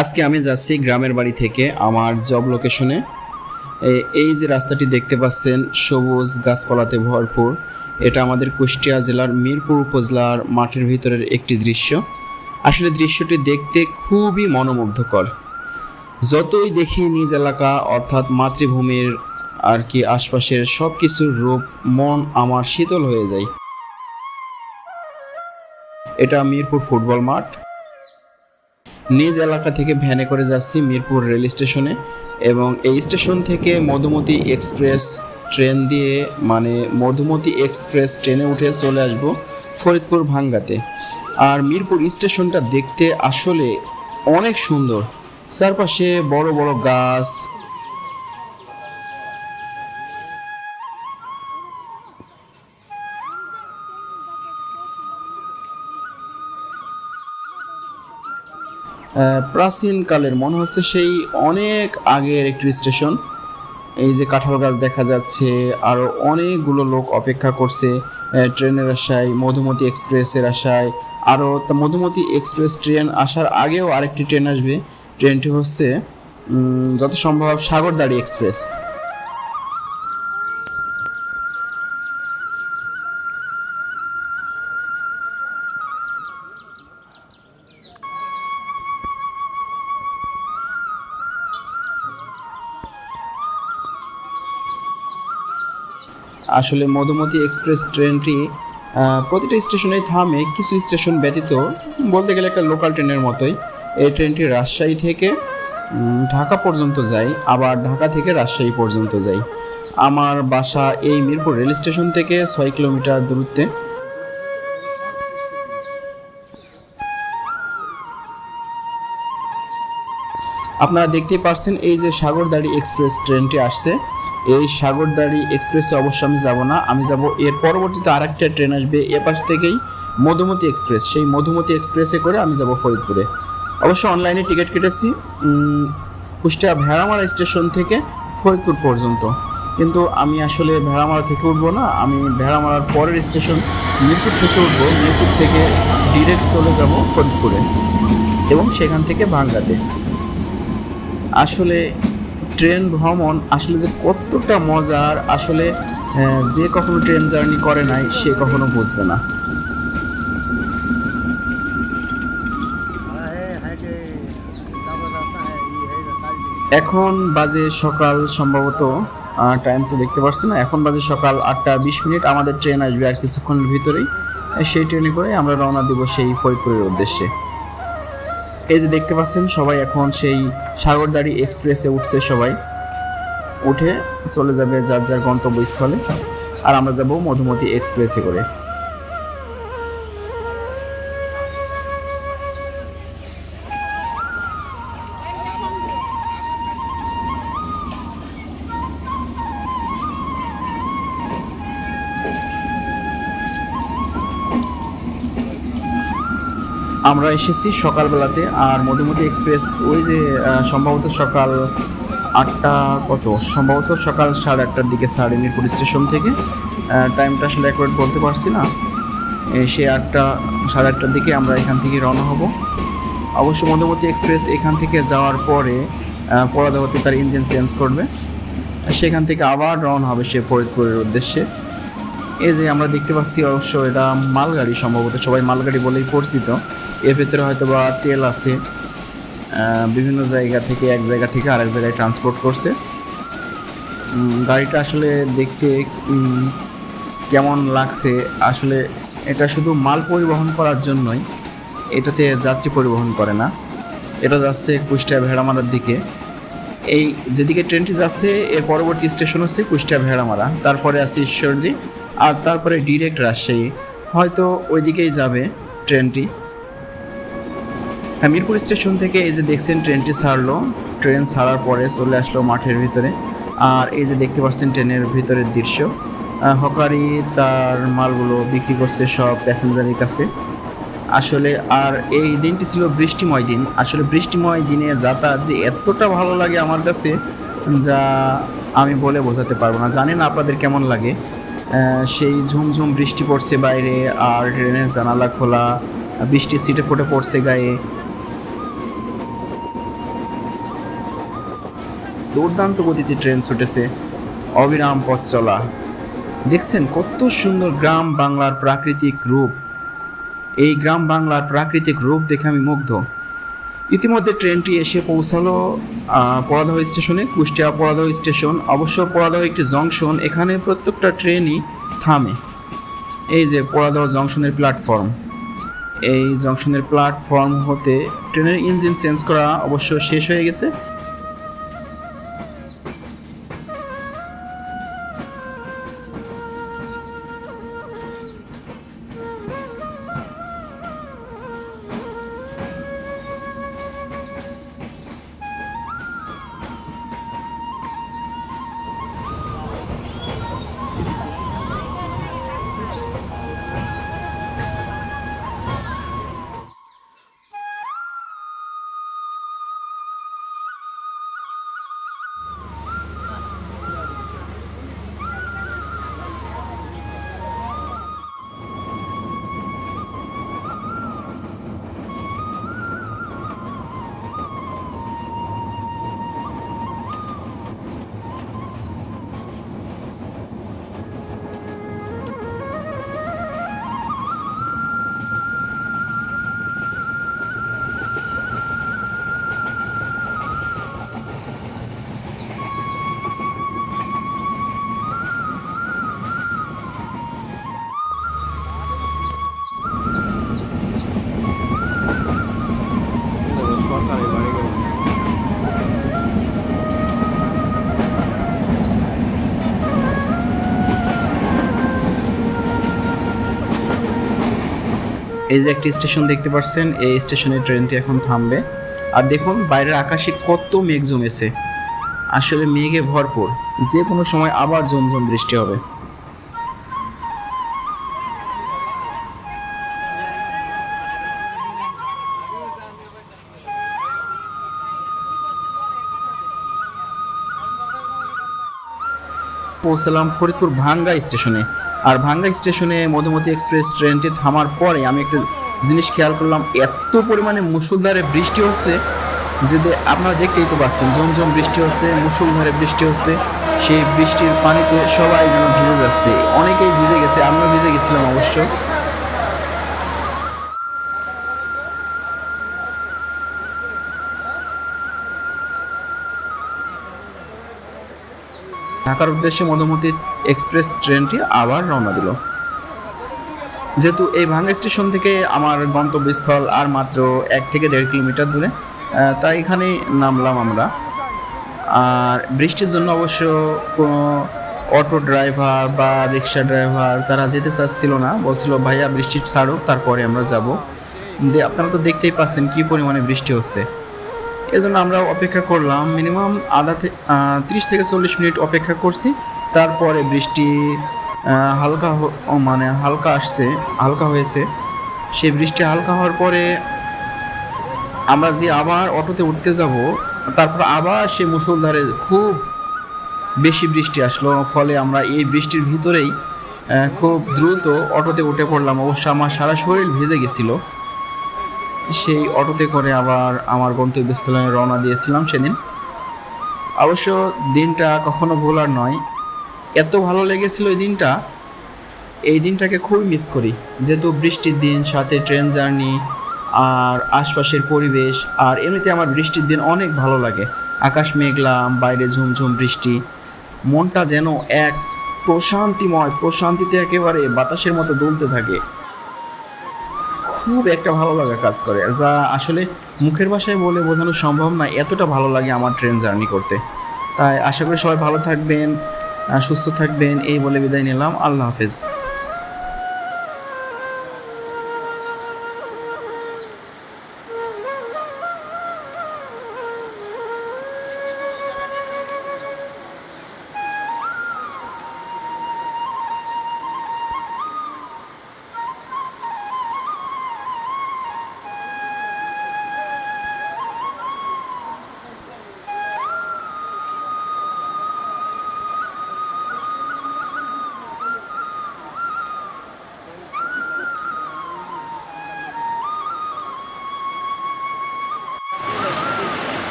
আজকে আমি যাচ্ছি গ্রামের বাড়ি থেকে আমার জব লোকেশনে এই যে রাস্তাটি দেখতে পাচ্ছেন, সবুজ গাছপালাতে ভরপুর। এটা আমাদের কুষ্টিয়া জেলার মিরপুর উপজেলার মাঠের ভিতরের একটি দৃশ্য। আসলে দৃশ্যটি দেখতে খুবই মনোমুগ্ধকর। যতই দেখি নিজ এলাকা, অর্থাৎ মাতৃভূমির আর কি আশপাশের সব কিছুর রূপ, মন আমার শীতল হয়ে যায়। এটা মিরপুর ফুটবল মাঠ। নিজ এলাকা থেকে ভ্যানে করে যাচ্ছি মিরপুর রেল স্টেশনে এবং এই স্টেশন থেকে মধুমতি এক্সপ্রেস ট্রেন দিয়ে মানে মধুমতি এক্সপ্রেস ট্রেনে উঠে চলে আসব ফরিদপুর ভাঙ্গাতে। আর মিরপুর স্টেশনটা দেখতে আসলে অনেক সুন্দর। চারপাশে বড় বড় গাছ প্রাচীনকালের মনে হচ্ছে সেই অনেক আগের একটি স্টেশন এই যে কাঁঠাল গাছ দেখা যাচ্ছে আরও অনেকগুলো লোক অপেক্ষা করছে ট্রেনের আশায়, মধুমতি এক্সপ্রেসের আশায়। আরও মধুমতি এক্সপ্রেস ট্রেন আসার আগেও আরেকটি ট্রেন আসবে। ট্রেনটি হচ্ছে যত সম্ভব সাগরদাড়ি এক্সপ্রেস। আসলে মধুমতি এক্সপ্রেস ট্রেনটি প্রতিটা স্টেশনেই থামে, কিছু স্টেশন ব্যতীত, বলতে গেলে একটা লোকাল ট্রেনের মতোই। এই ট্রেনটি রাজশাহী থেকে ঢাকা পর্যন্ত যায়, আবার ঢাকা থেকে রাজশাহী পর্যন্ত যায়। আমার বাসা এই মিরপুর রেল স্টেশন থেকে ছয় কিলোমিটার দূরত্বে। আপনারা দেখতেই পারছেন, এই যে সাগরদাড়ি এক্সপ্রেস ট্রেনটি আসছে। এই সাগরদাড়ি এক্সপ্রেসে অবশ্য আমি যাব না, আমি যাব এর পরবর্তীতে আরেকটা ট্রেন আসবে এ পাশ থেকেই মধুমতি এক্সপ্রেস। সেই মধুমতি এক্সপ্রেসে করে আমি যাব ফরিদপুরে। অবশ্য অনলাইনে টিকিট কেটেছি কুষ্টিয়া ভেড়ামারা স্টেশন থেকে ফরিদপুর পর্যন্ত। কিন্তু আমি আসলে ভেড়ামারা থেকে উঠবো না, আমি ভেড়ামারার পরের স্টেশন মিরপুর থেকে উঠবো, মিরপুর থেকে ডিরেক্ট চলে যাব ফরিদপুরে এবং সেখান থেকে ভাঙ্গাতে। আসলে ট্রেন ভ্রমণ আসলে যে কতটা মজার, আসলে হ্যাঁ, যে কখনো ট্রেন জার্নি করে নাই, সে কখনো বুঝবে না। এখন বাজে সকাল সম্ভবত টাইম তো দেখতে পাচ্ছি না। এখন বাজে সকাল আটটা বিশ মিনিট, আমাদের ট্রেন আসবে আর কিছুক্ষণের ভিতরেই। সেই ট্রেনে করে আমরা রওনা দিব সেই ফরিদপুরের উদ্দেশ্যে। এই যে দেখতে পাচ্ছেন, সবাই এখন সেই সাগরদাড়ি এক্সপ্রেসে উঠছে সবাই। উঠে চলে যাবে যার যার গন্তব্যস্থলে। আর আমরা যাব মধুমতি এক্সপ্রেসে করে। আমরা এসেছি সকালবেলাতে আর মধুমতি এক্সপ্রেস, ওই যে সম্ভবত সকাল আটটা কত? সম্ভবত সকাল সাড়ে আটটার দিকে সাড়ে মিরপুর স্টেশন থেকে। টাইমটা আসলে অ্যাকুরেট বলতে পারছি না। সেই আটটা, সাড়ে আটটার দিকে আমরা এখান থেকে রওনা হব। অবশ্য মধুমতি এক্সপ্রেস এখান থেকে যাওয়ার পরে পরাদাবতী তার ইঞ্জিন চেঞ্জ করবে। সেখান থেকে আবার রওনা হবে সে ফরিদপুরের উদ্দেশ্যে। এই যে আমরা দেখতে পাচ্ছি অবশ্য এটা মালগাড়ি সম্ভবত, সবাই মালগাড়ি বলেই পরিচিত। এর ভেতরে হয়তো বা তেল আছে বিভিন্ন জায়গা থেকে এক জায়গা থেকে আরেক জায়গায় ট্রান্সপোর্ট করছে। গাড়িটা আসলে দেখতে কেমন লাগছে? আসলে এটা শুধু মাল পরিবহন করার জন্যই, এটাতে যাত্রী পরিবহন করে না। এটা যাচ্ছে কুষ্টিয়া ভেড়ামারার দিকে। এই যেদিকে ট্রেনটি যাচ্ছে, এর পরবর্তী স্টেশন হচ্ছে কুষ্টিয়া ভেড়ামারা। তারপরে আছে ঈশ্বরদী। আর তারপরে ডিরেক্ট রাজশাহী। হয়তো ওইদিকেই যাবে ট্রেনটি। মিরপুর স্টেশন থেকে এই যে দেখছেন ট্রেনটি ছাড়লো। ট্রেন ছাড়ার পরে চলে আসলো মাঠের ভিতরে। আর এই যে দেখতে পাচ্ছেন ট্রেনের ভিতরের দৃশ্য। হকারি তার মালগুলো বিক্রি করছে সব প্যাসেঞ্জারের কাছে। আসলে আর এই দিনটি ছিল বৃষ্টিময় দিন। আসলে বৃষ্টিময় দিনে যাতায়াত যে এতটা ভালো লাগে আমার কাছে, যা আমি বলে বোঝাতে পারব না। জানি না আপনাদের কেমন লাগে। সেই ঝুমঝুম বৃষ্টি পড়ছে বাইরে আর ট্রেনের জানালা খোলা, বৃষ্টির সিটে ফুটে পড়ছে গায়ে। দুর্দান্ত গতিতে ট্রেন ছুটেছে। অবিরাম পথ চলা। দেখছেন কত সুন্দর গ্রাম বাংলার প্রাকৃতিক রূপ। এই গ্রাম বাংলার প্রাকৃতিক রূপ দেখে আমি মুগ্ধ। ইতিমধ্যে ট্রেনটি এসে পৌঁছালো পরাদহ স্টেশনে, কুষ্টিয়া পরাদহ স্টেশন। অবশ্য পরাদহ একটি জংশন, এখানে প্রত্যেকটা ট্রেনই থামে। এই যে পরাদহ জংশনের প্ল্যাটফর্ম। এই জংশনের প্ল্যাটফর্ম হতে ট্রেনের ইঞ্জিন চেঞ্জ করা অবশ্য শেষ হয়ে গেছে। এই যে একটি স্টেশন দেখতে পাচ্ছেন, এই স্টেশনে ট্রেনটি এখন থামবে। আর দেখুন, বাইরের আকাশে কত মেঘ জমেছে। আসলে মেঘে ভরপুর। যে কোনো সময় আবার ঝমঝম বৃষ্টি হবে। পৌঁছলাম ফরিদপুর ভাঙ্গা স্টেশনে। আর ভাঙ্গা স্টেশনে মধুমতি এক্সপ্রেস ট্রেনটি থামার পরে আমি একটা জিনিস খেয়াল করলাম, এত পরিমাণে মুসুলধারে বৃষ্টি হচ্ছে যে আপনারা দেখতেই তো পাচ্ছেন জমজম বৃষ্টি হচ্ছে মুসুলধারে বৃষ্টি হচ্ছে, সেই বৃষ্টির পানিতে সবাই যেন ভিজে যাচ্ছে। অনেকেই ভিজে গেছে, আমিও ভিজে গেছিলাম অবশ্য। ঢাকার উদ্দেশ্যে মধুমতি এক্সপ্রেস ট্রেনটি আবার রওনা দিল। যেহেতু এই ভাঙ্গা স্টেশন থেকে আমার গন্তব্যস্থল আর মাত্র এক থেকে দেড় কিলোমিটার দূরে তাই এখানে নামলাম আমরা। আর বৃষ্টির জন্য অবশ্য কোনো অটো ড্রাইভার বা রিক্সা ড্রাইভার তারা যেতে চাচ্ছিল না। বলছিল, ভাইয়া, বৃষ্টি ছাড়ুক, তারপরে আমরা যাব। আপনারা তো দেখতেই পাচ্ছেন কি পরিমাণে বৃষ্টি হচ্ছে। এজন্য আমরা অপেক্ষা করলাম। মিনিমাম আধা তিরিশ থেকে চল্লিশ মিনিট অপেক্ষা করছি। তারপরে বৃষ্টি হালকা মানে হালকা আসছে, হালকা হয়েছে। সেই বৃষ্টি হালকা হওয়ার পরে আমরা যে আবার অটোতে উঠতে যাব, তারপর আবার সে মুসলধারে খুব বেশি বৃষ্টি আসলো। ফলে আমরা এই বৃষ্টির ভিতরেই খুব দ্রুত অটোতে উঠে পড়লাম। অবশ্য আমার সারা শরীর ভিজে গেছিল। সেই অটোতে করে আবার আমার গন্তব্যস্থলে রওনা দিয়েছিলাম সেদিন। অবশ্য দিনটা কখনো ভোলার নয়। এত ভালো লেগেছিল এই দিনটা। এই দিনটাকে খুবই মিস করি। যেহেতু বৃষ্টির দিন, সাথে ট্রেন জার্নি আর আশপাশের পরিবেশ আর এমনিতে আমার বৃষ্টির দিন অনেক ভালো লাগে। আকাশ মেঘলা, বাইরে ঝুমঝুম বৃষ্টি। মনটা যেন এক প্রশান্তিময়, প্রশান্তিতে একেবারে বাতাসের মতো দুলতে থাকে। খুব একটা ভালো লাগা কাজ করে। যা আসলে মুখের ভাষায় বলে বোঝানো সম্ভব না, এতটা ভালো লাগে আমার ট্রেন জার্নি করতে। তাই আশা করি সবাই ভালো থাকবেন সুস্থ থাকবেন, এই বলে বিদায় নিলাম। আল্লাহ হাফেজ।